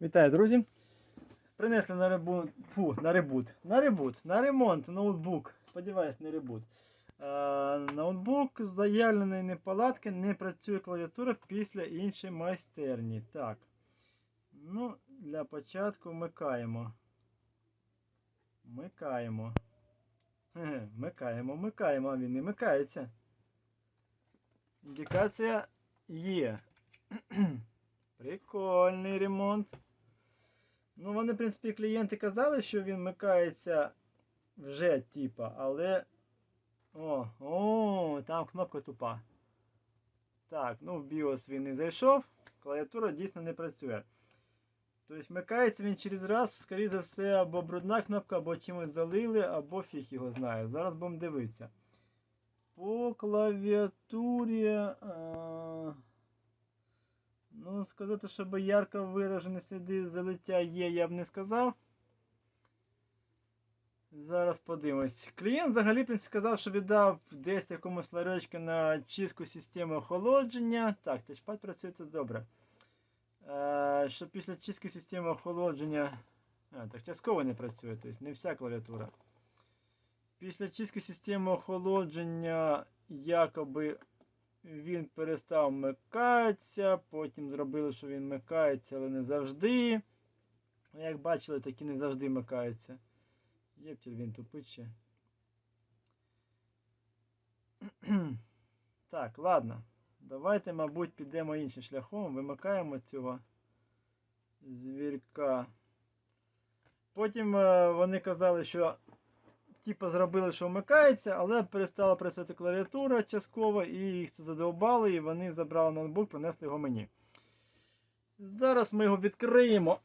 Вітаю, друзі! Принесли на ребут, фу, на ребут, на ребут, на ремонт ноутбук. Сподіваюсь, не ребут. Е, ноутбук з заявленої неполадки не працює клавіатура після іншої майстерні. Так. Ну, для початку вмикаємо. Вмикаємо. Вмикаємо, вмикаємо, а він не вмикається. Індикація є. Прикольний ремонт. Ну, вони, в принципі, клієнти казали, що він вмикається вже, типа, але. О, о, там кнопка тупа. Так, ну в BIOS він не зайшов, клавіатура дійсно не працює. Тобто вмикається він через раз, скоріше за все, або брудна кнопка, або чимось залили, або фіг його знає. Зараз будемо дивитися. По клавіатурі. А... Ну, сказати, щоб ярко виражені сліди залиття є, я б не сказав. Зараз подивимось. Клієнт взагалі сказав, що віддав десь якомусь ларечку на чистку системи охолодження. Так, тачпад працює це добре. Е, що після чистки системи охолодження. А, так частково не працює, тобто не вся клавіатура. Після чистки системи охолодження якоби він перестав вмикатися, потім зробили, що він вмикається, але не завжди. Як бачили, такі не завжди вмикаються. Єптіль він тупить ще. Так, ладно. Давайте, мабуть, підемо іншим шляхом. Вимикаємо цього звірка. Потім е, вони казали, що типу зробили, що вмикається, але перестала працювати клавіатура частково, і їх це задовбало, і вони забрали ноутбук, принесли його мені. Зараз ми його відкриємо.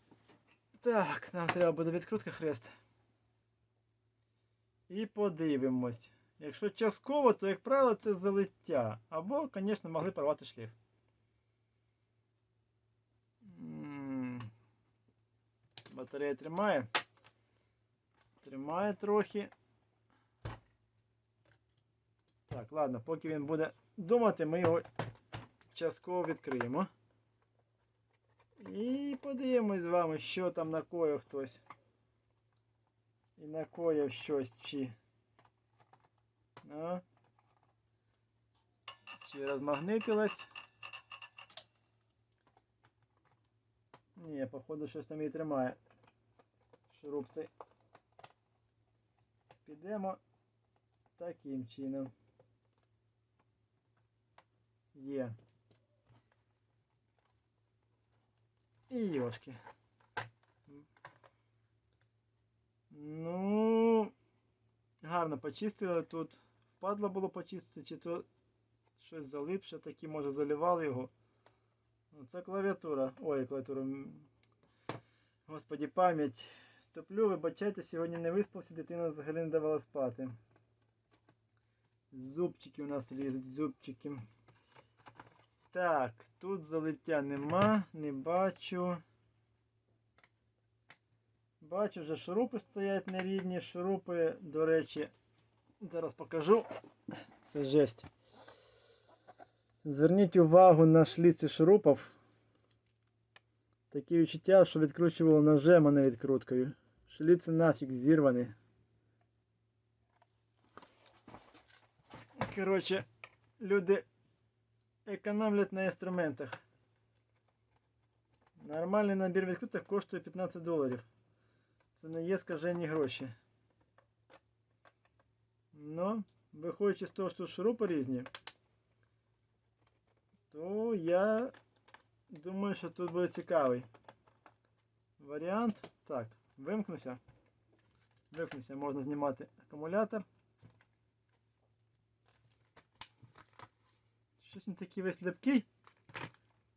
Так, нам треба буде відкрутка хрест. І подивимось. Якщо частково, то, як правило, це залиття. Або, звісно, могли порвати шлейф. М, Батарея тримає. Тримає трохи. Так, ладно, поки він буде думати, ми його частково відкриємо. І подивимось з вами, що там накоїв хтось. І накоїв щось чи. Ну. Чи розмагнитилось. Ні, походу щось там її тримає. Шуруп. Підемо таким чином. Є. І йошки. Ну, гарно почистили тут. Впадло було почистити, чи то щось залипше, такі, може, заливали його. Ну, Це клавіатура. Ой, клавіатура. Господі, пам'ять. Топлю, вибачайте, сьогодні не виспався, дитина взагалі не давала спати. Зубчики у нас лізуть, зубчики. Так, тут залиття нема, не бачу. Бачу, вже шурупи стоять нерідні. Шурупи, до речі, зараз покажу. Це жесть. Зверніть увагу на шліці шурупів. Такі відчуття, що відкручував ножем, а не відкруткою. Шліці нафіг зірвані. Коротше, люди економлять на інструментах. Нормальний набір відкруток коштує 15 доларів. Це не є скажені гроші. Ну, виходячи з того, що шурупи різні, то я думаю, що тут буде цікавий варіант. Так, вимкнуся. Вимкнуся, можна знімати акумулятор. Щось він такий весь липкий.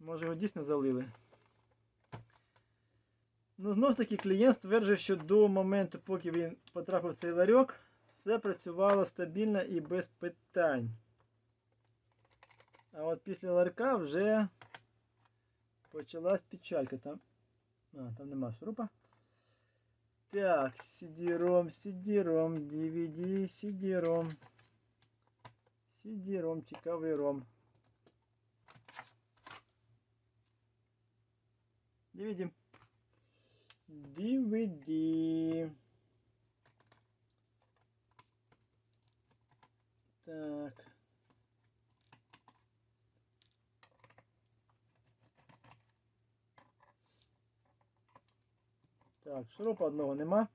Може його дійсно залили. Ну, знову ж таки, клієнт стверджує, що до моменту, поки він потрапив в цей ларьок, все працювало стабільно і без питань. А от після ларька вже почалась печалька. Там, а, там нема шурупа. Так, CD-ROM, CD-ROM, DVD, CD-ROM. CD-ROM, цікавий ROM. DVD. DVD. Так. Так, шурупа одного нема.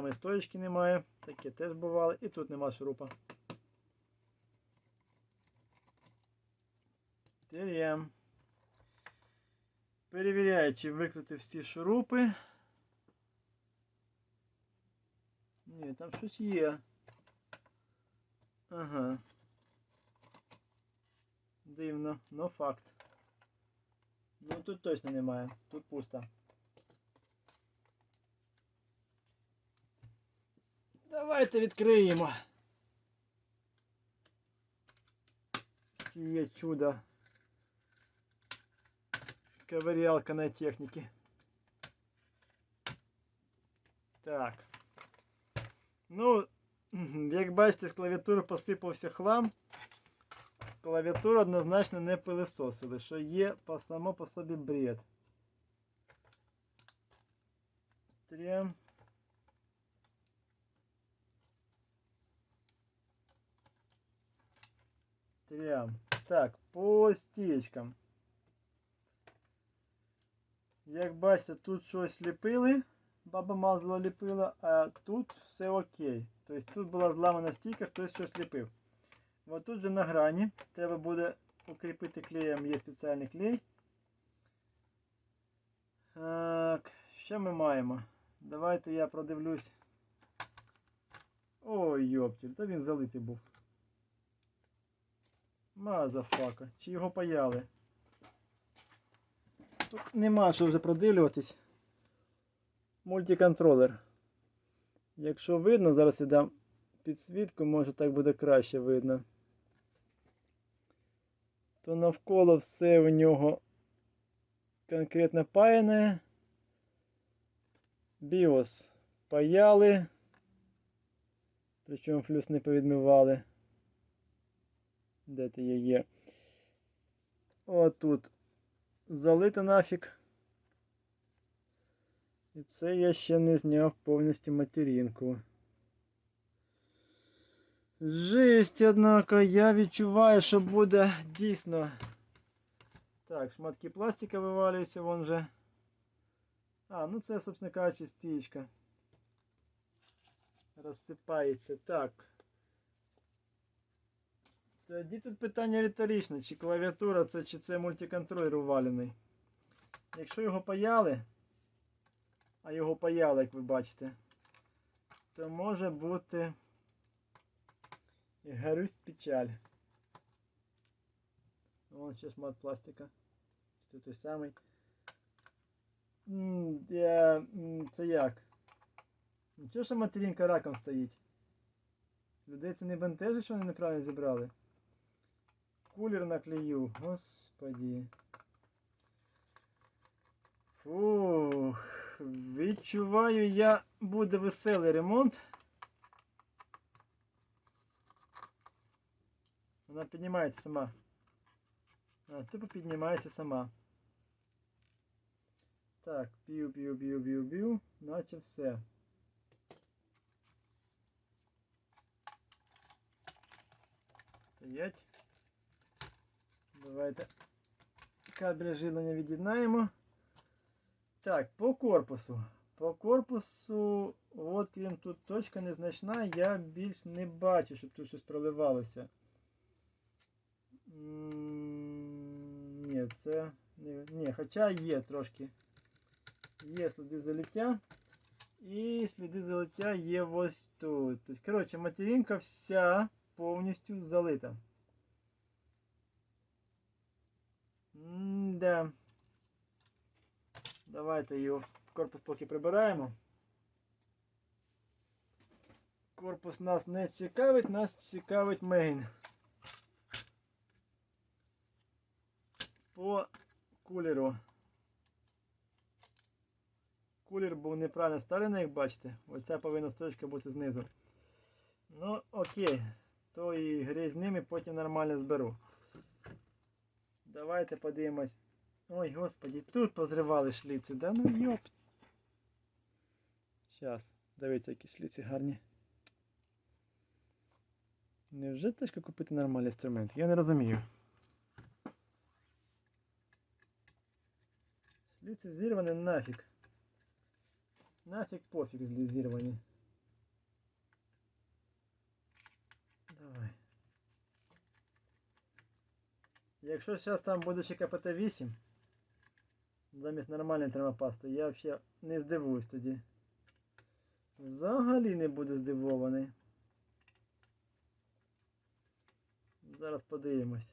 Там і стоїчки немає. Таке теж бувало. І тут нема шурупа. Терем. Перевіряю, чи викрути всі шурупи. Ні, там щось є. Ага. Дивно, но факт. Ну тут точно немає. Тут пусто. Давайте відкриємо. Сіє чудо. Ковырялка на техніки. Так. Ну, як бачите, з клавіатури посипався хлам. Клавіатуру однозначно не пилисосили, що є по само по собі бред. Трем. Трям. Так, по стічкам. Як бачите, тут щось ліпили, баба мазала ліпила, а тут все окей. Тобто тут була зламана стійка, хтось щось ліпив. От тут же на грані треба буде укріпити клеєм, є спеціальний клей. Так, що ми маємо? Давайте я продивлюсь. Ой, йоптіль, та він залитий був. Мазафака. Чи його паяли? Тут нема що вже продивлюватись. Мультиконтролер. Якщо видно, зараз я дам підсвітку, може так буде краще видно. То навколо все у нього конкретно паяне. BIOS паяли. Причому флюс не повідмивали. Де ти є є? Отут. Залито нафіг. І це я ще не зняв повністю материнку. Жесть, однако, я відчуваю, що буде дійсно. Так, шматки пластика вивалюються вон вже. А, ну це, собственно кажучи, стічка. Розсипається. Так. Тоді тут питання риторичне, чи клавіатура це, чи це мультиконтролер увалений. Якщо його паяли, а його паяли, як ви бачите, то може бути Гарусь печаль. Вон ще шмат пластика. Це той самий. Це як? Нічого, що материнка раком стоїть. Людей це не бентежить, що вони неправильно зібрали. Кулер наклею. Господі. Фух. Відчуваю я буде веселий ремонт. Вона піднімається сама. А, тупо піднімається сама. Так, пів, пів, пів, пів, пів. Наче все. Стоять. Давайте кабель живлення від'єднаємо. Так, по корпусу. По корпусу, от крім тут точка незначна, я більш не бачу, щоб тут щось проливалося. Ні, це ні, хоча є трошки. Є сліди залиття. І сліди залиття є ось тут. Тобто, коротше, материнка вся повністю залита. М-да. Давайте його в корпус поки прибираємо. Корпус нас не цікавить, нас цікавить мейн. По кулеру. Кулер був неправильно ставлений, як бачите. Оця повинна строчка бути знизу. Ну, окей. тої гри з ними потім нормально зберу. Давайте подивимось. Ой, господі, тут позривали шліці, да ну йоп. Щас, дивіться, які шліці гарні. Невже тяжко купити нормальний інструмент? Я не розумію. Шліці зірвані нафіг. Нафіг пофіг зірвані. Давай. Якщо зараз там буде ще КПТ-8, замість нормальної термопасти, я взагалі не здивуюсь тоді. Взагалі не буду здивований. Зараз подивимось.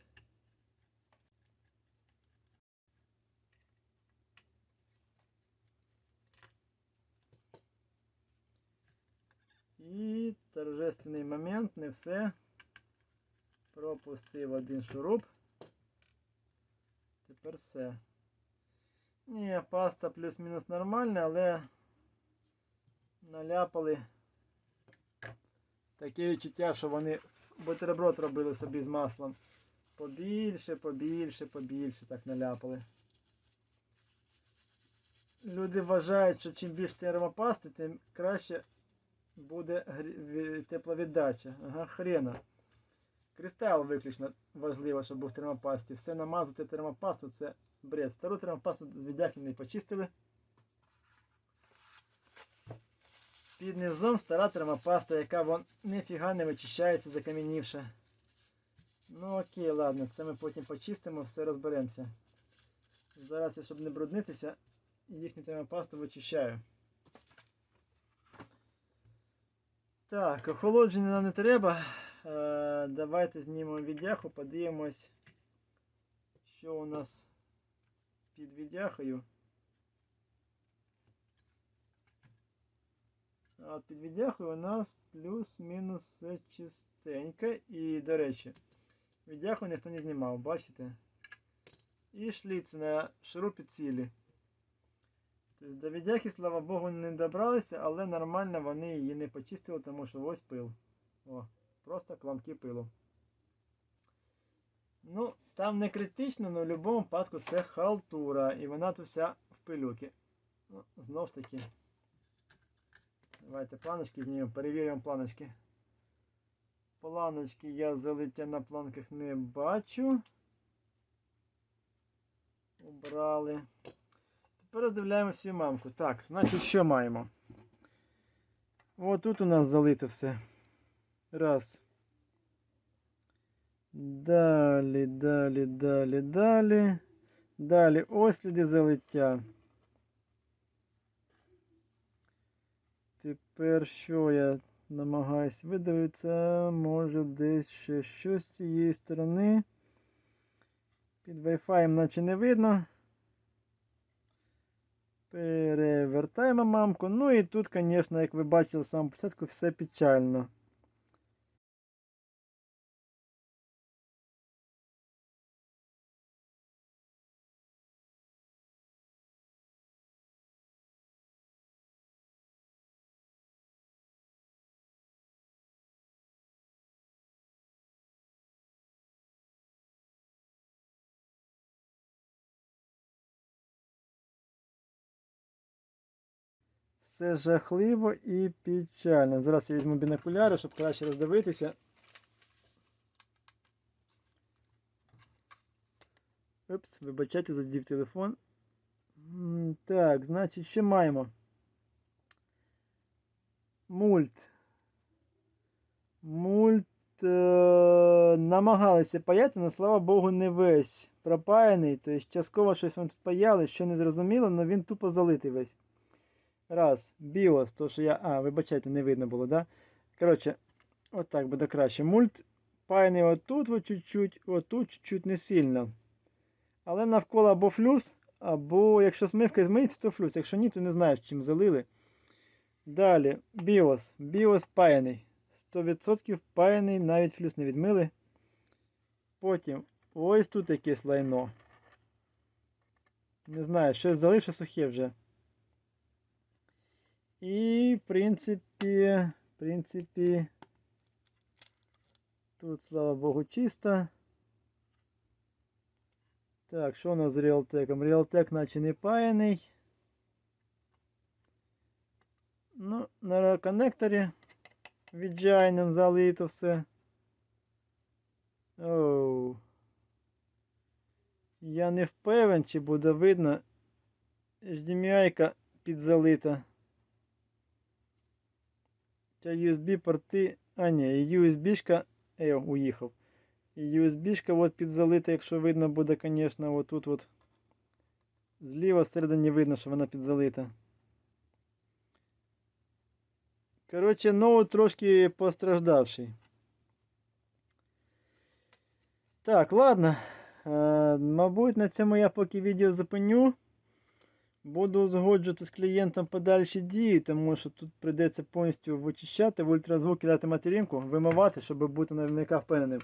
І торжественний момент, не все. Пропустив один шуруп. Тепер все. Ні, паста плюс-мінус нормальна, але наляпали таке відчуття, що вони бутерброд робили собі з маслом. Побільше, побільше, побільше так наляпали. Люди вважають, що чим більше термопасти, тим краще буде тепловіддача. Ага, хрена. Кристал виключно важливо, щоб був в термопасті. Все намазати термопасту це бред. Стару термопасту з не почистили. Під низом стара термопаста, яка вон ніфіга не вичищається, закам'янівша. Ну окей, ладно, це ми потім почистимо, все розберемося. Зараз я, щоб не бруднитися, їхню термопасту вичищаю. Так, охолодження нам не треба. Е, давайте знімемо віддяху, подивимось, що у нас під віддяхою. А під віддяхою у нас плюс-мінус все чистенько. І, до речі, віддяху ніхто не знімав, бачите? І шліці на шурупі цілі. Тобто до віддяхи, слава Богу, не добралися, але нормально вони її не почистили, тому що ось пил. О, просто кламки пилу. Ну, там не критично, але в будь-якому випадку це халтура. І вона тут вся в пилюки. Ну, знов таки. Давайте планочки знімемо, перевіримо планочки. Планочки я залиття на планках не бачу. Убрали. Тепер роздивляємо всю мамку. Так, значить, що маємо? О, тут у нас залито все. Раз. Далі, далі, далі, далі. Далі ось сліди залиття. Тепер що я намагаюсь видивитися? Може десь ще щось з цієї сторони. Під Wi-Fi наче не видно. Перевертаємо мамку. Ну і тут, звісно, як ви бачили з самого початку, все печально. Все жахливо і печально. Зараз я візьму бінокуляри, щоб краще роздивитися. Упс, вибачайте, задів телефон. Так, значить, що маємо? Мульт. Мульт е, намагалися паяти, але слава Богу, не весь пропаяний. Тобто частково щось вони тут паяли, що не зрозуміло, але він тупо залитий весь. Раз, біос, то що я. А, вибачайте, не видно було, да? Коротше, отак буде краще. Мульт паяний отут, от чуть-чуть, отут чуть-чуть не сильно. Але навколо або флюс, або якщо смивка змиється, то флюс. Якщо ні, то не знаю, чим залили. Далі, біос. Біос паяний. 100% паяний, навіть флюс не відмили. Потім ось тут якесь лайно. Не знаю, щось залишив сухе вже. І, в принципі, в принципі, Тут, слава Богу, чисто. Так, що у нас з Realtek? Realtek наче не паяний. Ну, на коннекторі віджайним залито все. Оу. Я не впевнен, чи буде видно. HDMI підзалита. Ця USB порти. А, ні, USB-шка. Е, уїхав. І USB-шка от підзалита, якщо видно буде, звісно, отут от. Зліва всередині видно, що вона підзалита. Коротше, ноут трошки постраждавший. Так, ладно. Е, мабуть, на цьому я поки відео зупиню. Буду узгоджувати з клієнтом подальші дії, тому що тут прийдеться повністю вичищати, в ультразвук кидати материнку, вимивати, щоб бути наверняка впевненим,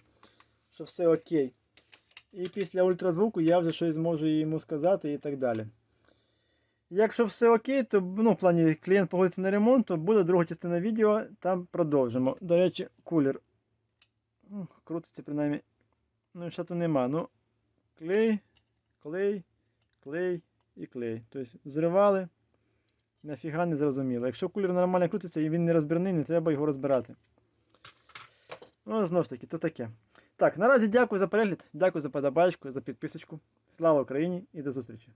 що все окей. І після ультразвуку я вже щось зможу йому сказати і так далі. Якщо все окей, то ну, в плані клієнт погодиться на ремонт, то буде друга частина відео, там продовжимо. До речі, кулер. Крутиться принаймні. Ну, ще то нема. Ну, клей, клей, клей і клей. Тобто зривали. Нафіга не зрозуміло. Якщо кулер нормально крутиться і він не розбірний, не треба його розбирати. Ну, знову ж таки, то таке. Так, наразі дякую за перегляд, дякую за подобачку, за підписочку. Слава Україні і до зустрічі!